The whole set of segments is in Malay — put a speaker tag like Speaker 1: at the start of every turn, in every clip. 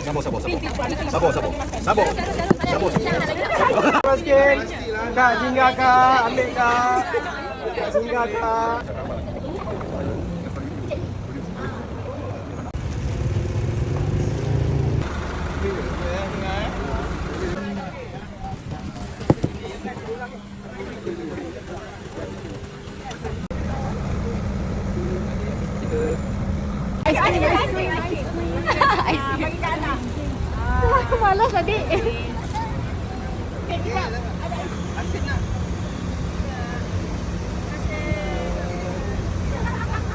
Speaker 1: Sabar, sabar, sabar. Sabar, sabar. Sabar. Sabar.
Speaker 2: Sabar sikit. Kak, singgah kak. Ambil kak. Kak, singgah kak.
Speaker 3: Malas adik.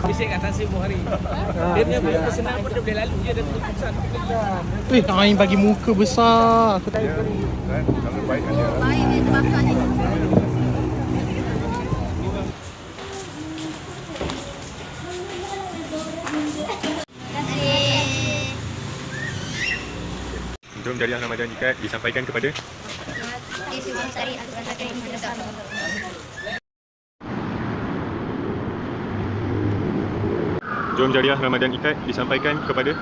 Speaker 4: Bising kat Tansi hari. Dia punya punya pesanan pun dia boleh lalu je dia punya pesan.
Speaker 2: Eh, Ain bagi muka besar. Aku tak
Speaker 3: Baik ni terbakar ni.
Speaker 1: Jom jariah Ramadan ikat disampaikan kepada. Jom jariah Ramadan ikat disampaikan kepada